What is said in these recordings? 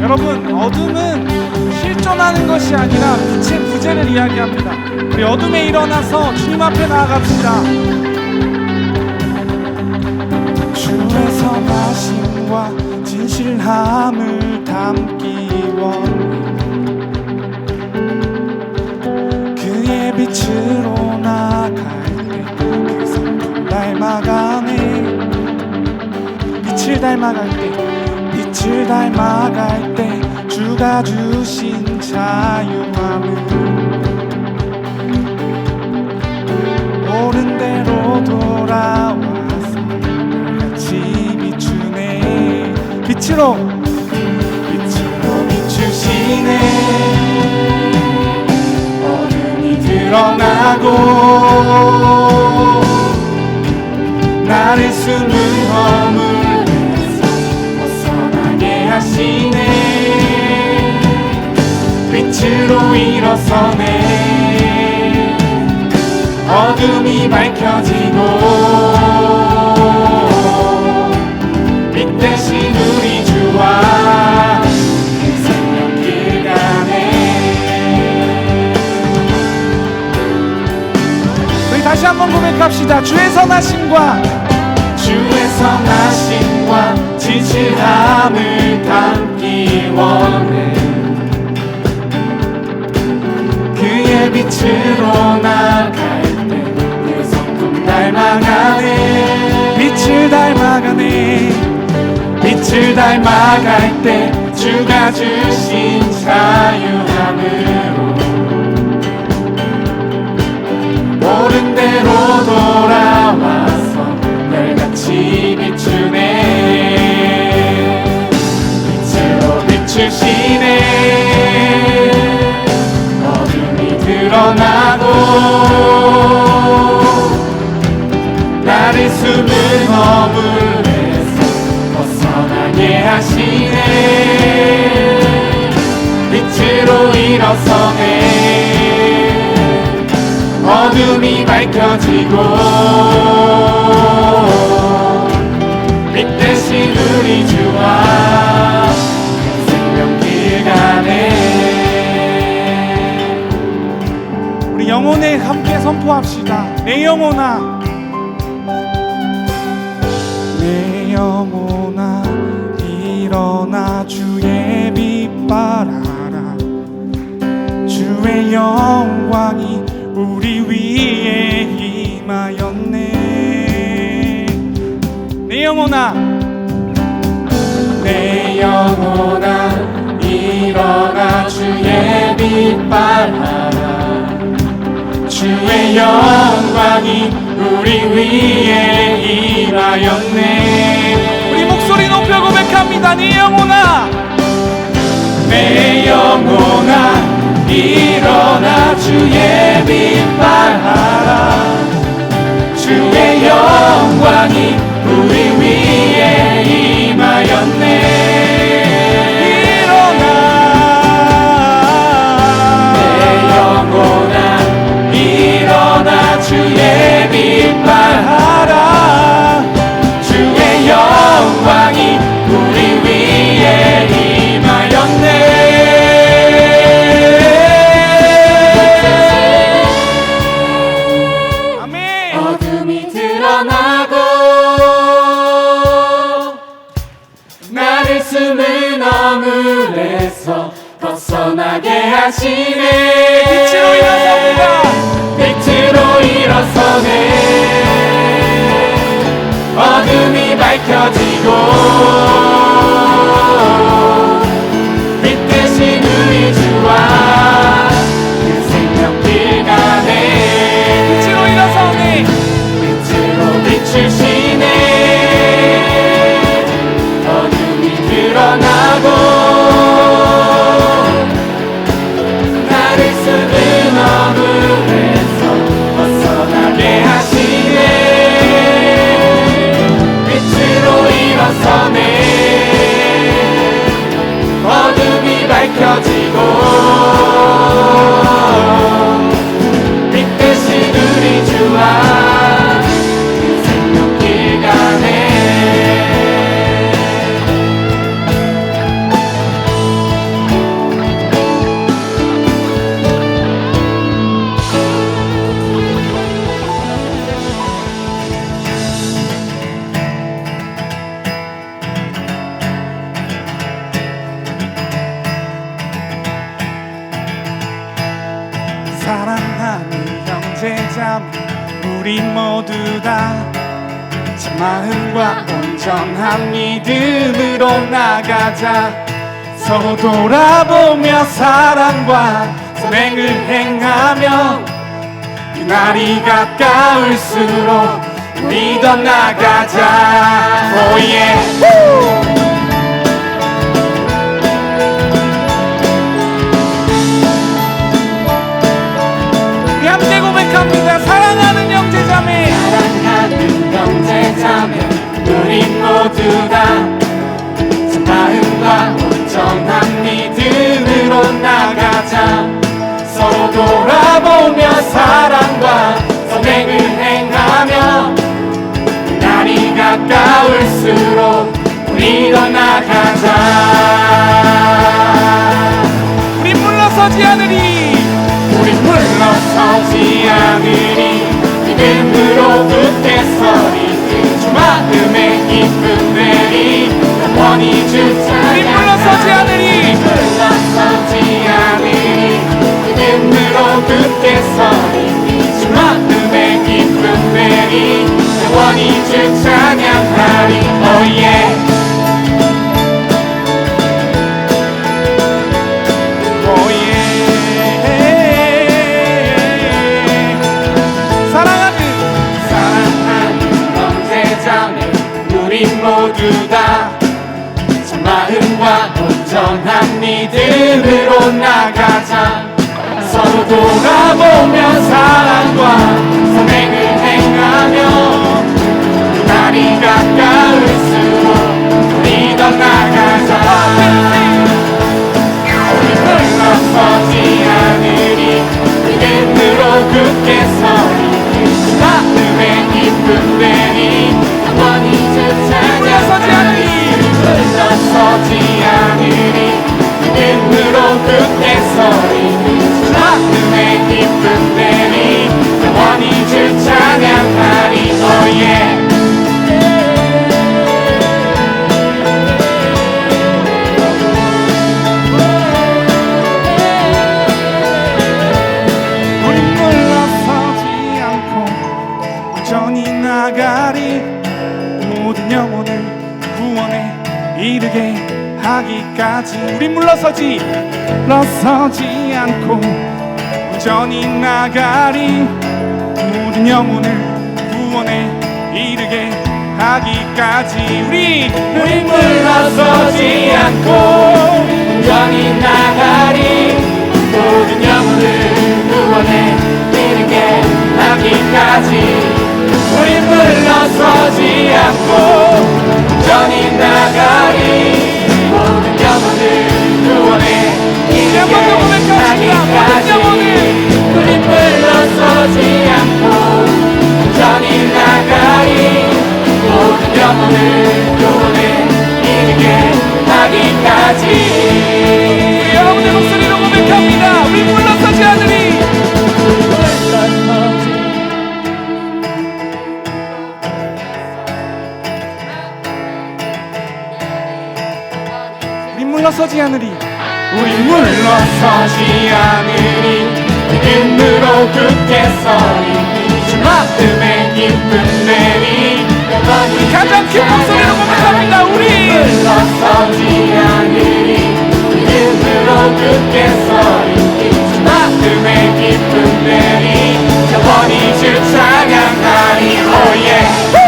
여러분, 어둠은 실존하는 것이 아니라 빛의 부재를 이야기합니다. 우리 어둠에 일어나서 주님 앞에 나아갑시다. 주의 선하심과 진실함을 담기 원해 그의 빛으로 닮아갈 때 빛을 닮아갈 때 주가 주신 자유함을 옳은 대로 돌아와서 같이 비추네. 빛으로. 빛으로 비추시네. 어둠이 드러나고 나를 숨은 허물 일어서네. 어둠이 밝혀지고 빛 대신 우리 주와 그 생명길 가네 우리 다시 한번 고백합시다. 주의 선하심과 주의 선하심과 진실함을 담 빛을 닮아갈 때 주가 주신 자유함으로 옳은 대로 돌아와서 날 같이 비추네. 빛으로 비추시네 영혼에 함께 선포합시다. 내 영혼아. 내 영혼아 일어나 주의 빛 발하라. 주의 영광이 우리 위에 임하였네. 내 영혼아. 내 영혼아 일어나 주의 빛 발하라 주의 영광이 우리 위에 임하였네. 우리 목소리 높여 고백합니다. 네 영혼아. 내 영혼아 일어나 주의 빛 발하라. 주의 영광이 우리 위에 임하였네 주의 밝 nunca 형제자매 우리 모두 다 참 마음과 온전한 믿음으로 나가자. 서로 돌아보며 사랑과 선행을 행하며 그날이 가까울수록 믿어 나가자. 오예 우리 모두 다참 마음과 온전한 믿음으로 나가자. 서로 돌아보며 사랑과 선행을 행하며 날이 가까울수록 믿어 나가자. 우리 물러서지 않으리. 우리 물러서지 않으리 기쁨 되리 영원히 주 우리 물러서지 않으리 물러서지 않으리 믿음으로 굳게 서리 주 마음의 기쁨 되리 영원히 주 찬양하리 우리 모두 다참 마음과 온전한 믿음으로 나가자. 서로 돌아보며 사랑과 선행을 행하며 날이 가까울수록 믿어 나가자. 우리 물러서지 않으리 믿음으로 굳게 서리 기쁨 되니 영원히 주 찬양하 하기까지 우리 물러서지 물러서지 않고 꾸준히 나가리. 모든 영혼을 구원에 이르게 하기까지 우리 우리 물러서지 않고 꾸준히 나가리. 모든 영혼을 구원에 이르게 하기까지 우리 물러서지 않고 전히 나가리 굳게 서리. 주 마음의 기쁨 내리. 우리 가장 큰 목소리로 고백합니다 우리. 물러서지 않으리. 믿음으로 굳게 서리. 주 마음의 기쁨 내리. 영원히 주 찬양하리 오예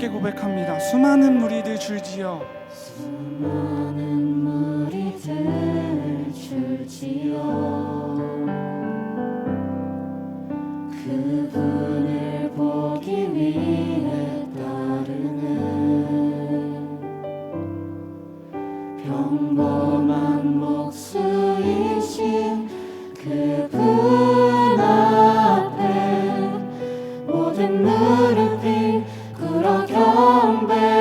함께 고백합니다. 수많은 무리들 줄지어 수많은 무리들 줄지어 그분을 보기 위해 따르네 평범한 목수이신 그분 앞에 모든 무릎이 부끄러 경배.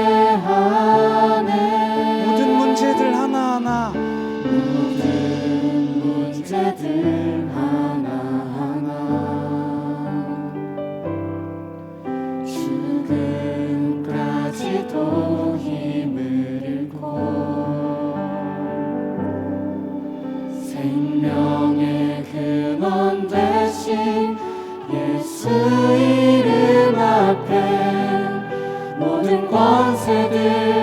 conceder.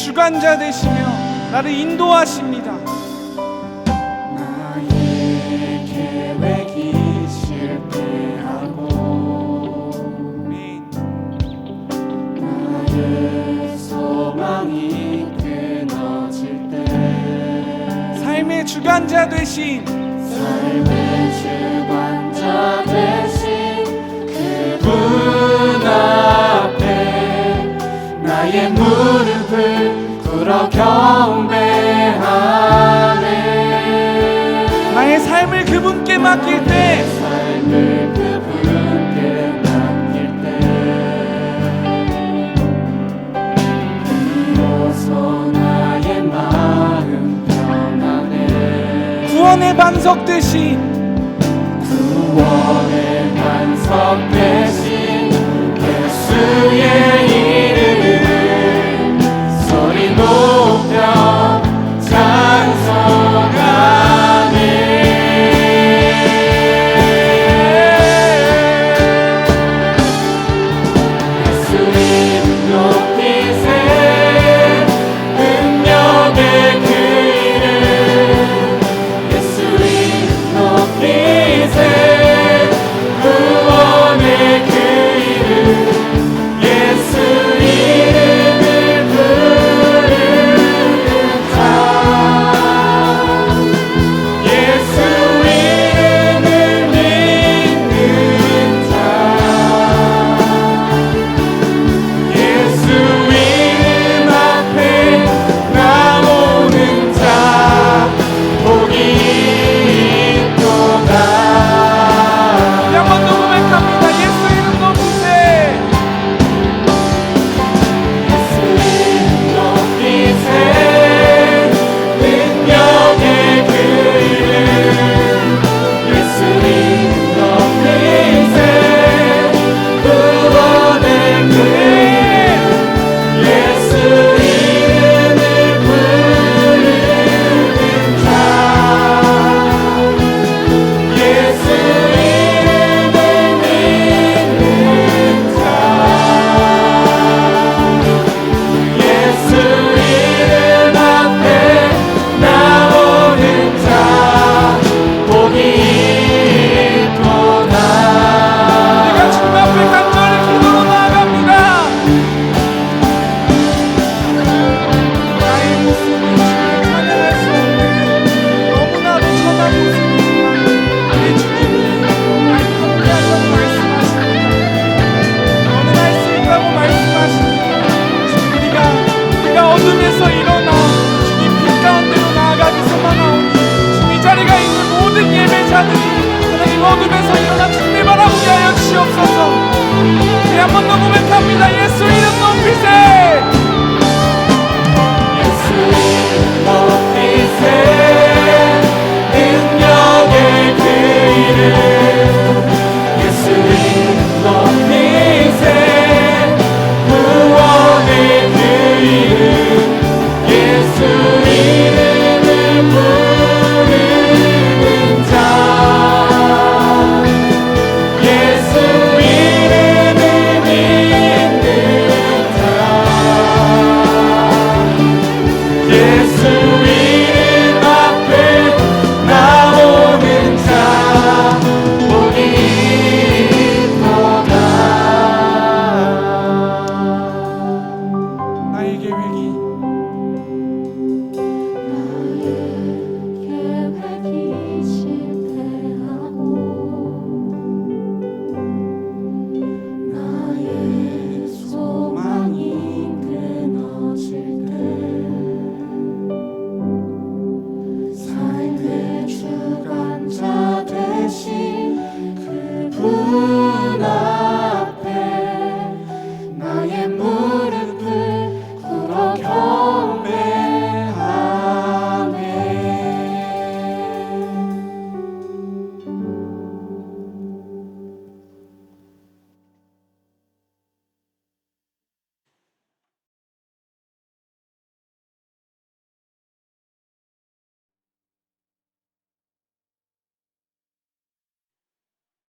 주관자 되시며 나를 인도하십니다. 주관자 되신 삶의 주관자 되신 그분 앞에 나의 무릎 주로 경배하네. 나의 삶을 그분께 맡길 때. 구원의 반석 대신. 구원의 반석 대신 그 예수의